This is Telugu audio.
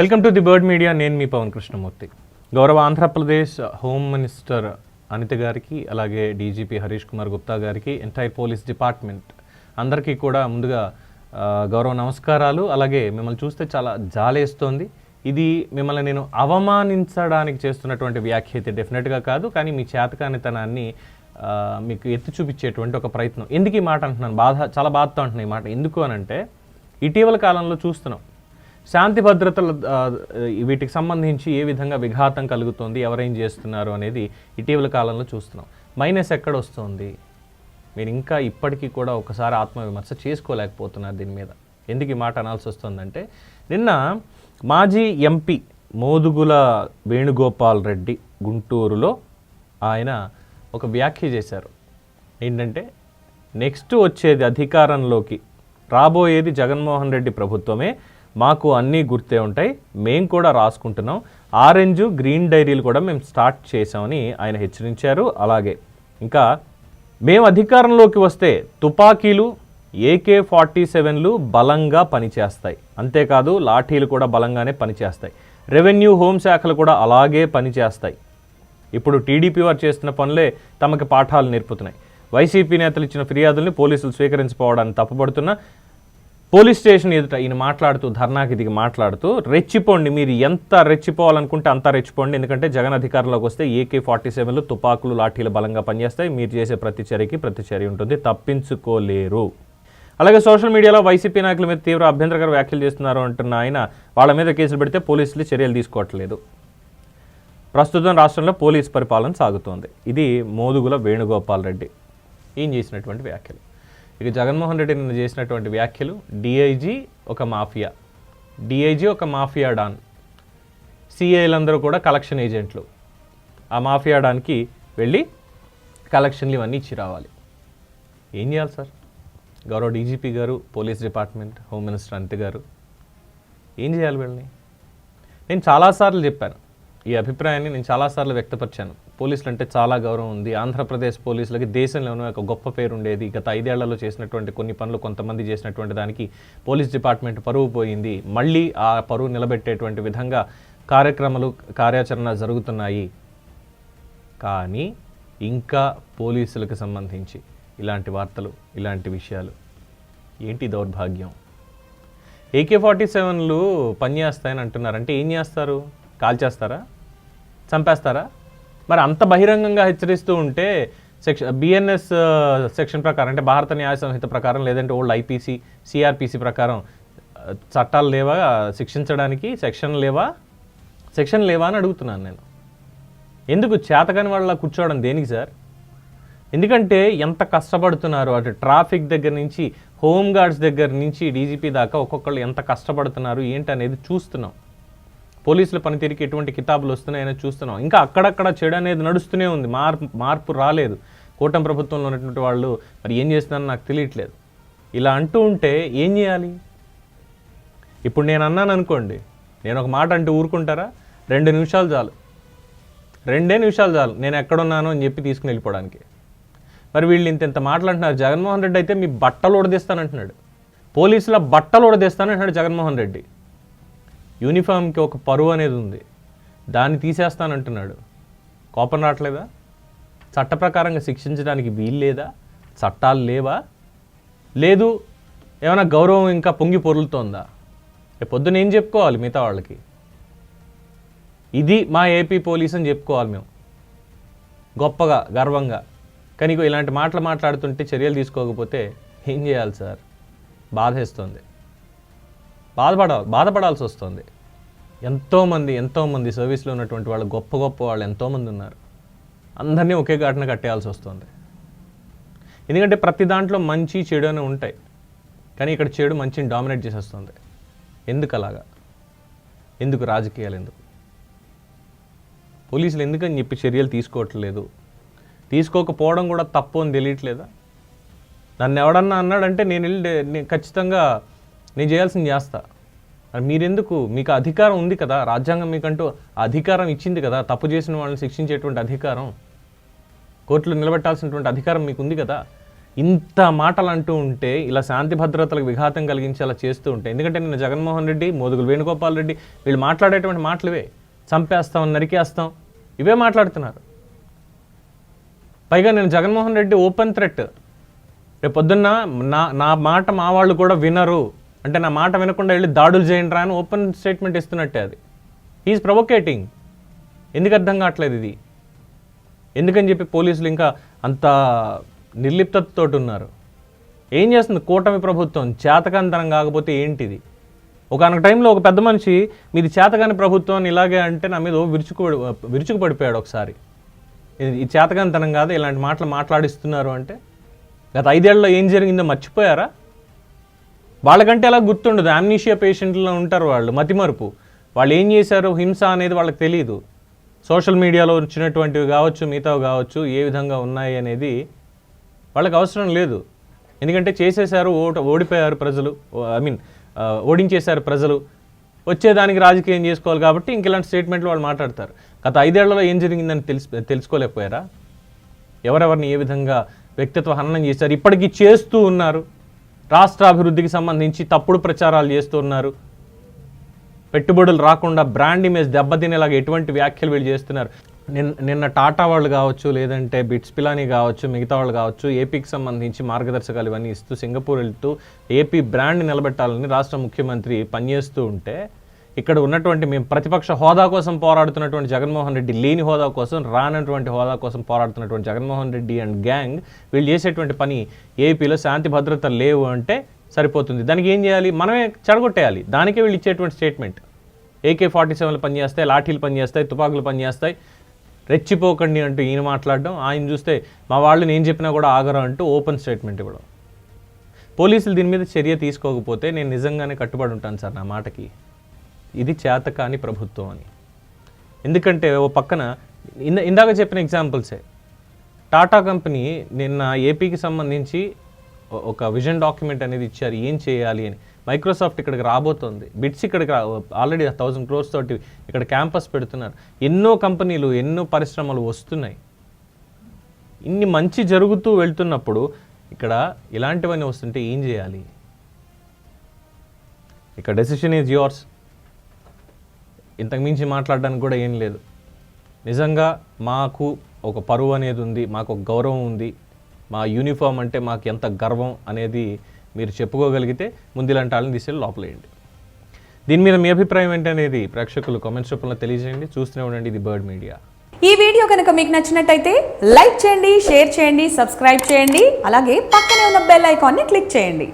Welcome to the bird media. నేను మీ పవన్ కృష్ణమూర్తి. గౌరవ ఆంధ్రప్రదేశ్ హోమ్ మినిస్టర్ అనిత గారికి అలాగే డీజీపీ హరీష్ కుమార్ గుప్తా గారికి ఎంటైర్ పోలీస్ డిపార్ట్మెంట్ అందరికీ కూడా ముందుగా గౌరవ నమస్కారాలు. అలాగే మిమ్మల్ని చూస్తే చాలా జాలేస్తోంది. ఇది మిమ్మల్ని నేను అవమానించడానికి చేస్తున్నటువంటి వ్యాఖ్య అయితే డెఫినెట్గా కాదు కానీ మీ చేతకానితనాన్ని మీకు ఎత్తి చూపించేటువంటి ఒక ప్రయత్నం. ఎందుకు ఈ మాట అంటున్నాను? బాధ చాలా బాధతో అంటున్నాను ఈ మాట. ఎందుకు అనంటే ఇటీవల కాలంలో చూస్తున్నాం. శాంతి భద్రతల వీటికి సంబంధించి ఏ విధంగా విఘాతం కలుగుతోంది ఎవరేం చేస్తున్నారు అనేది ఇటీవల కాలంలో చూస్తున్నాం. మైనస్ ఎక్కడ వస్తుంది? మీరు ఇంకా ఇప్పటికీ కూడా ఒకసారి ఆత్మవిమర్శ చేసుకోలేకపోతున్నారు దీని మీద. ఎందుకు ఈ మాట అనాల్సి వస్తుందంటే నిన్న మాజీ ఎంపీ మోదుగుల వేణుగోపాల్ రెడ్డి గుంటూరులో ఆయన ఒక వ్యాఖ్య చేశారు. ఏంటంటే నెక్స్ట్ వచ్చేది అధికారంలోకి రాబోయేది జగన్మోహన్ రెడ్డి ప్రభుత్వమే మాకు అన్నీ గుర్తే ఉంటాయి. మేము కూడా రాసుకుంటున్నాం. ఆరెంజ్ గ్రీన్ డైరీలు కూడా మేము స్టార్ట్ చేసామని ఆయన హెచ్చరించారు. అలాగే ఇంకా మేము అధికారంలోకి వస్తే తుపాకీలు ఏకే ఫార్టీ సెవెన్లు బలంగా పనిచేస్తాయి. అంతేకాదు లాఠీలు కూడా బలంగానే పనిచేస్తాయి. రెవెన్యూ హోంశాఖలు కూడా అలాగే పనిచేస్తాయి. ఇప్పుడు టీడీపీ వారు చేస్తున్న పనులే తమకి పాఠాలు నేర్పుతున్నాయి. వైసీపీ నేతలు ఇచ్చిన ఫిర్యాదుల్ని పోలీసులు స్వీకరించకపోవడాన్ని తప్పుపడుతున్నా పోలీస్ స్టేషన్ ఎదుట ఈయన మాట్లాడుతూ ధర్నాకి దిగి మాట్లాడుతూ రెచ్చిపోండి మీరు ఎంత రెచ్చిపోవాలనుకుంటే అంత రెచ్చిపోండి. ఎందుకంటే జగన్ అధికారంలోకి వస్తే ఏకే ఫార్టీ సెవెన్లు తుపాకులు లాఠీలు బలంగా పనిచేస్తాయి. మీరు చేసే ప్రతి చర్యకి ప్రతి చర్య ఉంటుంది. తప్పించుకోలేరు. అలాగే సోషల్ మీడియాలో వైసీపీ నాయకుల మీద తీవ్ర అభ్యంతరకర వ్యాఖ్యలు చేస్తున్నారు అంటున్న ఆయన. వాళ్ళ మీద కేసులు పెడితే పోలీసులు చర్యలు తీసుకోవట్లేదు. ప్రస్తుతం రాష్ట్రంలో పోలీస్ పరిపాలన సాగుతోంది. ఇది మోదుగుల వేణుగోపాల్ రెడ్డి. ఈయన చేసినటువంటి వ్యాఖ్యలు. ఇక జగన్మోహన్ రెడ్డి నిన్న చేసినటువంటి వ్యాఖ్యలు డిఐజీ ఒక మాఫియా. డిఐజీ ఒక మాఫియా డాన్. సిఐలందరూ కూడా కలెక్షన్ ఏజెంట్లు. ఆ మాఫియా డాన్కి వెళ్ళి కలెక్షన్లు ఇవన్నీ ఇచ్చి రావాలి. ఏం చేయాలి సార్? గౌరవ డీజీపీ గారు police department home minister Anitha గారు ఏం చేయాలి వీళ్ళని? నేను చాలాసార్లు చెప్పాను. ఈ అభిప్రాయాన్ని నేను చాలాసార్లు వ్యక్తపరిచాను. పోలీసులు అంటే చాలా గౌరవం ఉంది. ఆంధ్రప్రదేశ్ పోలీసులకి దేశంలోనే ఒక గొప్ప పేరు ఉండేది గత ఐదేళ్ళలో చేసినటువంటి కొన్ని పనులు కొంతమంది చేసినటువంటి దానికి పోలీస్ డిపార్ట్మెంట్ పరువు పోయింది. మళ్ళీ ఆ పరువు నిలబెట్టేటువంటి విధంగా కార్యక్రమాలు కార్యాచరణ జరుగుతున్నాయి. కానీ ఇంకా పోలీసులకు సంబంధించి ఇలాంటి వార్తలు ఇలాంటి విషయాలు ఏంటి దౌర్భాగ్యం? ఏకే ఫార్టీ సెవెన్లు పనిచేస్తాయని అంటున్నారు. అంటే ఏం చేస్తారు? కాల్చేస్తారా? చంపేస్తారా? మరి అంత బహిరంగంగా హెచ్చరిస్తూ ఉంటే సెక్షన్ బిఎన్ఎస్ సెక్షన్ ప్రకారం అంటే భారత న్యాయ సంహిత ప్రకారం లేదంటే ఓల్డ్ ఐపీసీ సిఆర్పిసి ప్రకారం చట్టాలు లేవా? శిక్షించడానికి సెక్షన్ లేవా? సెక్షన్ లేవా అని అడుగుతున్నాను నేను. ఎందుకు చేతకాని వాళ్ళ కూర్చోవడం దేనికి సార్? ఎందుకంటే ఎంత కష్టపడుతున్నారు అటు ట్రాఫిక్ దగ్గర నుంచి హోమ్ గార్డ్స్ దగ్గర నుంచి డీజీపీ దాకా ఒక్కొక్కళ్ళు ఎంత కష్టపడుతున్నారు ఏంటి అనేది చూస్తున్నాం. పోలీసుల పనితీరుకి ఎటువంటి కితాబులు వస్తున్నాయని చూస్తున్నాం. ఇంకా అక్కడక్కడ చెడు అనేది నడుస్తూనే ఉంది. మార్పు మార్పు రాలేదు. కూటమి ప్రభుత్వంలో ఉన్నటువంటి వాళ్ళు మరి ఏం చేస్తున్నారో నాకు తెలియట్లేదు. ఇలా అంటూ ఉంటే ఏం చేయాలి? ఇప్పుడు నేను అన్నాను అనుకోండి నేను ఒక మాట అంటే ఊరుకుంటారా? రెండు నిమిషాలు చాలు. రెండే నిమిషాలు చాలు. నేను ఎక్కడున్నాను అని చెప్పి తీసుకుని వెళ్ళిపోవడానికి. మరి వీళ్ళు ఇంత ఇంత మాట్లాడుతున్నారు జగన్మోహన్ రెడ్డి అయితే మీ బట్టలు ఉడదీస్తానంటున్నాడు. పోలీసుల బట్టలు ఉడదీస్తానంటున్నాడు జగన్మోహన్ రెడ్డి. యూనిఫామ్కి ఒక పరువు అనేది ఉంది. దాన్ని తీసేస్తానంటున్నాడు. కోపం రావట్లేదా? చట్ట ప్రకారంగా శిక్షించడానికి వీలు లేదా? చట్టాలు లేవా? లేదు ఏమైనా గౌరవం ఇంకా పొంగి పొరులుతోందా? పొద్దున ఏం చెప్పుకోవాలి మిగతా వాళ్ళకి? ఇది మా ఏపీ పోలీస్ అని చెప్పుకోవాలి మేము. గొప్పగా గర్వంగా. కానీ ఇలాంటి మాటలు మాట్లాడుతుంటే చర్యలు తీసుకోకపోతే ఏం చేయాలి సార్? బాధేస్తుంది. బాధపడ బాధపడాల్సి వస్తుంది ఎంతోమంది ఎంతోమంది సర్వీస్లో ఉన్నటువంటి వాళ్ళు గొప్ప గొప్ప వాళ్ళు ఎంతోమంది ఉన్నారు. అందరినీ ఒకే ఘటన కట్టేయాల్సి వస్తుంది ఎందుకంటే ప్రతి దాంట్లో మంచి చెడు అని ఉంటాయి. కానీ ఇక్కడ చెడు మంచిని డామినేట్ చేసేస్తుంది. ఎందుకు అలాగా ఎందుకు రాజకీయాలు ఎందుకు? పోలీసులు ఎందుకని చెప్పి చర్యలు తీసుకోవట్లేదు? తీసుకోకపోవడం కూడా తప్పు అని తెలియట్లేదా? నన్ను ఎవడన్నా అన్నాడంటే నేను వెళ్ళి నేను ఖచ్చితంగా నేను చేయాల్సింది చేస్తా. మరి మీరెందుకు? మీకు అధికారం ఉంది కదా. రాజ్యాంగం మీకంటూ అధికారం ఇచ్చింది కదా. తప్పు చేసిన వాళ్ళని శిక్షించేటువంటి అధికారం. కోర్టులో నిలబెట్టాల్సినటువంటి అధికారం మీకు ఉంది కదా. ఇంత మాటలు అంటూ ఉంటే ఇలా శాంతి భద్రతలకు విఘాతం కలిగించేలా చేస్తూ ఉంటే ఎందుకంటే నిన్న జగన్మోహన్ రెడ్డి మోదుగులు వేణుగోపాల్ రెడ్డి వీళ్ళు మాట్లాడేటువంటి మాటలువే. చంపేస్తాం నరికేస్తాం. ఇవే మాట్లాడుతున్నారు. పైగా నేను జగన్మోహన్ రెడ్డి ఓపెన్ థ్రెట్. రేపు పొద్దున్న నా నా మాట మా వాళ్ళు కూడా వినరు. అంటే నా మాట వినకుండా వెళ్ళి దాడులు చేయండి రా అని ఓపెన్ స్టేట్మెంట్ ఇస్తున్నట్టే అది. ఈజ్ ప్రొవోకేటింగ్ ఎందుకు అర్థం కావట్లేదు ఇది? ఎందుకని చెప్పి పోలీసులు ఇంకా అంత నిర్లిప్తతో ఉన్నారు? ఏం చేస్తుంది కూటమి ప్రభుత్వం? చేతకంతనం కాకపోతే ఏంటిది? ఒకనొక టైంలో ఒక పెద్ద మనిషి మీది చేతకాని ప్రభుత్వం ఇలాగే అంటే నా మీద విరుచుకు విరుచుకు పడిపోయాడు ఒకసారి. ఇది ఈ చేతకంతనం కాదు ఇలాంటి మాటలు మాట్లాడిస్తున్నారు అంటే గత ఐదేళ్ళలో ఏం జరిగిందో మర్చిపోయారా? వాళ్ళకంటే అలా గుర్తుండదు. ఆమ్నీషియా పేషెంట్లో ఉంటారు వాళ్ళు. మతిమరుపు. వాళ్ళు ఏం చేశారు? హింస అనేది వాళ్ళకి తెలియదు సోషల్ మీడియాలో వచ్చినటువంటివి కావచ్చు మిగతావి కావచ్చు ఏ విధంగా ఉన్నాయి అనేది వాళ్ళకి అవసరం లేదు. ఎందుకంటే చేసేశారు ఓట ఓడిపోయారు ప్రజలు. ఐ మీన్ ఓడించేశారు ప్రజలు. వచ్చేదానికి రాజకీయం చేసుకోవాలి కాబట్టి ఇంక ఇలాంటి స్టేట్మెంట్లు వాళ్ళు మాట్లాడతారు. గత ఐదేళ్ళలో ఏం జరిగిందని తెలుసు తెలుసుకోలేకపోయారా? ఎవరెవరిని ఏ విధంగా వ్యక్తిత్వ హననం చేశారు? ఇప్పటికీ చేస్తూ ఉన్నారు. రాష్ట్ర అభివృద్ధికి సంబంధించి తప్పుడు ప్రచారాలు చేస్తూ ఉన్నారు పెట్టుబడులు రాకుండా బ్రాండ్ ఇమేజ్ దెబ్బతినేలాగా ఎటువంటి వ్యాఖ్యలు వీళ్ళు చేస్తున్నారు? నిన్న నిన్న టాటా వాళ్ళు కావచ్చు లేదంటే బిట్స్ పిలానీ కావచ్చు మిగతా వాళ్ళు కావచ్చు ఏపీకి సంబంధించి మార్గదర్శకాలు ఇవన్నీ ఇస్తూ సింగపూర్ వెళ్తూ ఏపీ బ్రాండ్ నిలబెట్టాలని రాష్ట్ర ముఖ్యమంత్రి పనిచేస్తూ ఉంటే ఇక్కడ ఉన్నటువంటి మేము ప్రతిపక్ష హోదా కోసం పోరాడుతున్నటువంటి జగన్మోహన్ రెడ్డి లేని హోదా కోసం రానటువంటి హోదా కోసం పోరాడుతున్నటువంటి జగన్మోహన్ రెడ్డి అండ్ గ్యాంగ్ వీళ్ళు చేసేటువంటి పని ఏపీలో శాంతి భద్రత లేవు అంటే సరిపోతుంది. దానికి ఏం చేయాలి? మనమే చెడగొట్టేయాలి. దానికే వీళ్ళు ఇచ్చేటువంటి స్టేట్మెంట్. ఏకే ఫార్టీ సెవెన్లు పనిచేస్తాయి లాఠీలు పనిచేస్తాయి తుపాకులు పనిచేస్తాయి. రెచ్చిపోకండి అంటూ ఈయన మాట్లాడడం ఆయన చూస్తే మా వాళ్ళు నేను చెప్పినా కూడా ఆగరు అంటూ ఓపెన్ స్టేట్మెంట్ ఇవ్వడం. పోలీసులు దీని మీద చర్య తీసుకోకపోతే నేను నిజంగానే కట్టుబడి ఉంటాను సార్ నా మాటకి. ఇది చేతకాని ప్రభుత్వం అని. ఎందుకంటే ఓ పక్కన ఇంద ఇందాక చెప్పిన ఎగ్జాంపుల్సే టాటా కంపెనీ నిన్న ఏపీకి సంబంధించి ఒక విజన్ డాక్యుమెంట్ అనేది ఇచ్చారు ఏం చేయాలి అని. మైక్రోసాఫ్ట్ ఇక్కడికి రాబోతోంది. బిట్స్ ఇక్కడికి ఆల్రెడీ థౌజండ్ క్రోర్స్ తోటి ఇక్కడ క్యాంపస్ పెడుతున్నారు. ఎన్నో కంపెనీలు ఎన్నో పరిశ్రమలు వస్తున్నాయి. ఇన్ని మంచి జరుగుతూ వెళ్తున్నప్పుడు ఇక్కడ ఇలాంటివన్నీ వస్తుంటే ఏం చేయాలి? ఇక డెసిషన్ ఈజ్ యువర్స్ ఇంతకు మించి మాట్లాడడానికి కూడా ఏం లేదు. నిజంగా మాకు ఒక పరువు అనేది ఉంది మాకు ఒక గౌరవం ఉంది. మా యూనిఫామ్ అంటే మాకు ఎంత గర్వం అనేది మీరు చెప్పుకోగలిగితే ముందు ఇలాంటి వాళ్ళని తీసుకెళ్ళి లోపలేయండి. దీని మీద మీ అభిప్రాయం ఏంటనేది ప్రేక్షకులు కామెంట్స్ రూపంలో తెలియజేయండి. చూస్తూనే ఉండండి ఇది బర్డ్ మీడియా ఈ వీడియో కనుక మీకు నచ్చినట్టయితే లైక్ చేయండి షేర్ చేయండి సబ్స్క్రైబ్ చేయండి అలాగే పక్కనే ఉన్న బెల్ ఐకాన్ని క్లిక్ చేయండి.